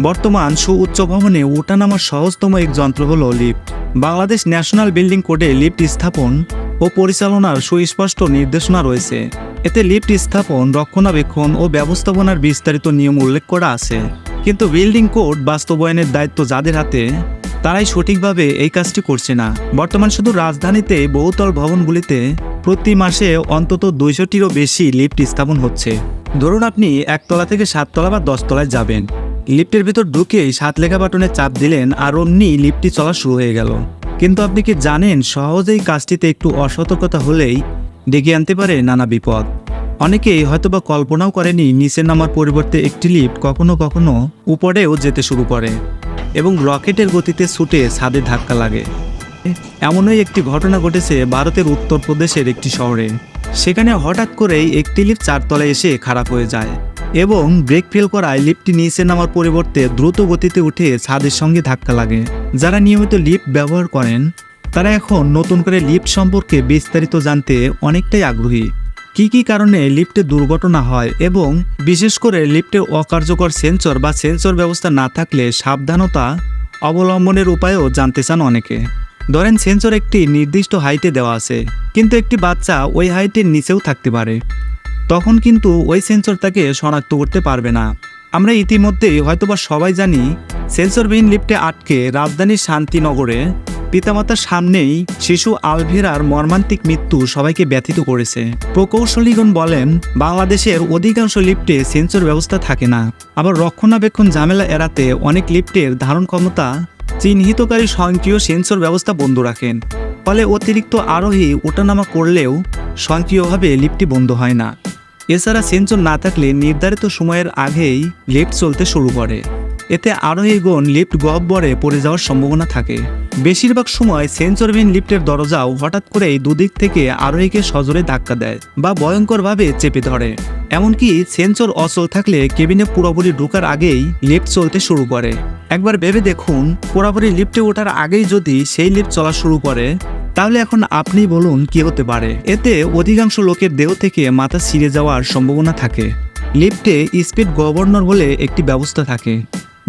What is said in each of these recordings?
বর্তমান সুউচ্চ ভবনে ওঠানামার সহজতম এক যন্ত্র হল লিফট। বাংলাদেশ ন্যাশনাল বিল্ডিং কোডে লিফট স্থাপন ও পরিচালনার সুস্পষ্ট নির্দেশনা রয়েছে। এতে লিফট স্থাপন, রক্ষণাবেক্ষণ ও ব্যবস্থাপনার বিস্তারিত নিয়ম উল্লেখ করা আছে। কিন্তু বিল্ডিং কোড বাস্তবায়নের দায়িত্ব যাদের হাতে, তারাই সঠিকভাবে এই কাজটি করছে না। বর্তমান শুধু রাজধানীতে বহুতল ভবনগুলিতে প্রতি মাসে অন্তত দুইশোটিরও বেশি লিফট স্থাপন হচ্ছে। ধরুন আপনি একতলা থেকে সাততলা বা দশতলায় যাবেন। লিফটের ভিতর ঢুকেই সাত লেখা বাটনে চাপ দিলেন আর অমনি লিফটটি চলা শুরু হয়ে গেল। কিন্তু আপনি কি জানেন, সহজেই কাজটিতে একটু অসতর্কতা হলেই ডেকে আনতে পারে নানা বিপদ। অনেকেই হয়তোবা কল্পনাও করেনি নিচে নামার পরিবর্তে একটি লিফট কখনো কখনো উপরেও যেতে শুরু করে এবং রকেটের গতিতে ছুটে ছাদে ধাক্কা লাগে। এমনই একটি ঘটনা ঘটেছে ভারতের উত্তরপ্রদেশের একটি শহরে। সেখানে হঠাৎ করেই একটি লিফট চারতলায় এসে খারাপ হয়ে যায়। এবং ব্রেক ফেল করায় লিফটটি নিচে নামার পরিবর্তে দ্রুত গতিতে উঠে ছাদের সঙ্গে ধাক্কা লাগে। যারা নিয়মিত লিফট ব্যবহার করেন, তারা এখন নতুন করে লিফট সম্পর্কে বিস্তারিত জানতে অনেকটাই আগ্রহী। কি কি কারণে লিফটে দুর্ঘটনা হয় এবং বিশেষ করে লিফটে অকার্যকর সেন্সর বা সেন্সর ব্যবস্থা না থাকলে সাবধানতা অবলম্বনের উপায়ও জানতে চান অনেকে। ধরেন সেন্সর একটি নির্দিষ্ট হাইটে দেওয়া আছে, কিন্তু একটি বাচ্চা ওই হাইটের নিচেও থাকতে পারে। তখন কিন্তু ওই সেন্সর তাকে শনাক্ত করতে পারবে না। আমরা ইতিমধ্যেই হয়তোবা সবাই জানি সেন্সরবিহীন লিফটে আটকে রাজধানীর শান্তিনগরে পিতামাতার সামনেই শিশু আলভিরার মর্মান্তিক মৃত্যু সবাইকে ব্যথিত করেছে। প্রকৌশলীগণ বলেন, বাংলাদেশের অধিকাংশ লিফটে সেন্সর ব্যবস্থা থাকে না। আবার রক্ষণাবেক্ষণ ঝামেলা এড়াতে অনেক লিফটের ধারণ ক্ষমতা চিহ্নিতকারী স্বয়ংক্রিয় সেন্সর ব্যবস্থা বন্ধ রাখেন। ফলে অতিরিক্ত আরোহী ওঠানামা করলেও স্বয়ংক্রিয়ভাবে লিফটটি বন্ধ হয় না। এছাড়া সেন্সর না থাকলে নির্ধারিত সময়ের আগেই লিফট চলতে শুরু করে। এতে আরোহীগণ লিফট গহ্বরে পড়ে যাওয়ার সম্ভাবনা থাকে। বেশিরভাগ সময় সেন্সরবিহীন লিফটের দরজাও হঠাৎ করেই দুদিক থেকে আরোহীকে সজোরে ধাক্কা দেয় বা ভয়ঙ্করভাবে চেপে ধরে। এমনকি সেন্সর অচল থাকলে কেবিনে পুরোপুরি ঢোকার আগেই লিফট চলতে শুরু করে। একবার ভেবে দেখুন, পুরোপুরি লিফটে ওঠার আগেই যদি সেই লিফট চলা শুরু করে তাহলে এখন আপনি বলুন কি হতে পারে। এতে অধিকাংশ লোকের দেহ থেকে মাথা ছিঁড়ে যাওয়ার সম্ভাবনা থাকে। লিফটে স্পিড গভর্নর বলে একটি ব্যবস্থা থাকে,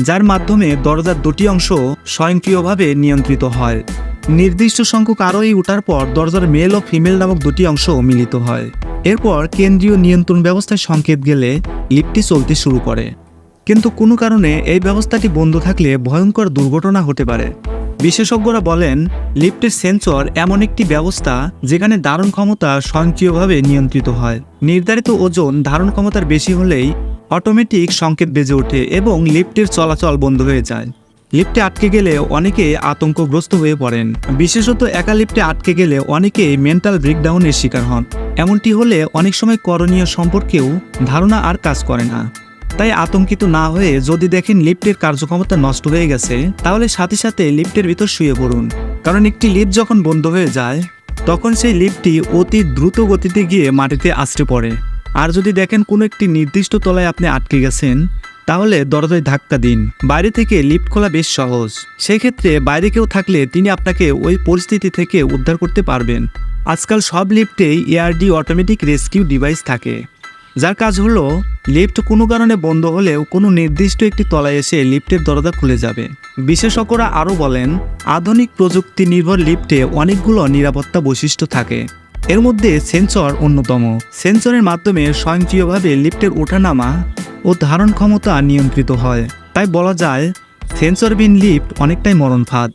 যার মাধ্যমে দরজার দুটি অংশ স্বয়ংক্রিয়ভাবে নিয়ন্ত্রিত হয়। নির্দিষ্ট সংখ্যক আরোহী ওঠার পর দরজার মেল ও ফিমেল নামক দুটি অংশ মিলিত হয়। এরপর কেন্দ্রীয় নিয়ন্ত্রণ ব্যবস্থায় সংকেত গেলে লিফটটি চলতে শুরু করে। কিন্তু কোনো কারণে এই ব্যবস্থাটি বন্ধ থাকলে ভয়ঙ্কর দুর্ঘটনা হতে পারে। বিশেষজ্ঞরা বলেন, লিফটের সেন্সর এমন একটি ব্যবস্থা যেখানে ধারণ ক্ষমতা স্বয়ংক্রিয়ভাবে নিয়ন্ত্রিত হয়। নির্ধারিত ওজন ধারণ ক্ষমতার বেশি হলেই অটোমেটিক সংকেত বেজে ওঠে এবং লিফটের চলাচল বন্ধ হয়ে যায়। লিফটে আটকে গেলে অনেকে আতঙ্কগ্রস্ত হয়ে পড়েন। বিশেষত একা লিফটে আটকে গেলে অনেকেই মেন্টাল ব্রেকডাউনের শিকার হন। এমনটি হলে অনেক সময় করণীয় সম্পর্কেও ধারণা আর কাজ করে না। তাই আতঙ্কিত না হয়ে যদি দেখেন লিফটের কার্যক্ষমতা নষ্ট হয়ে গেছে, তাহলে সাথে সাথে লিফটের ভিতর শুয়ে পড়ুন। কারণ একটি লিফট যখন বন্ধ হয়ে যায়, তখন সেই লিফটটি অতি দ্রুত গতিতে গিয়ে মাটিতে আছড়ে পড়ে। আর যদি দেখেন কোনো একটি নির্দিষ্ট তলায় আপনি আটকে গেছেন, তাহলে দরজায় ধাক্কা দিন। বাইরে থেকে লিফট খোলা বেশ সহজ। সেক্ষেত্রে বাইরে কেউ থাকলে তিনি আপনাকে ওই পরিস্থিতি থেকে উদ্ধার করতে পারবেন। আজকাল সব লিফটেই এআরডি অটোমেটিক রেস্কিউ ডিভাইস থাকে। যার কাজ হলো, লিফট কোনো কারণে বন্ধ হলেও কোনো নির্দিষ্ট একটি তলায় এসে লিফটের দরজা খুলে যাবে। বিশেষজ্ঞরা আরও বলেন, আধুনিক প্রযুক্তি নির্ভর লিফটে অনেকগুলো নিরাপত্তা বৈশিষ্ট্য থাকে। এর মধ্যে সেন্সর অন্যতম। সেন্সরের মাধ্যমে স্বয়ংক্রিয়ভাবে লিফটের ওঠানামা ও ধারণ ক্ষমতা নিয়ন্ত্রিত হয়। তাই বলা যায়, সেন্সরবিহীন লিফট অনেকটাই মরণ ফাঁদ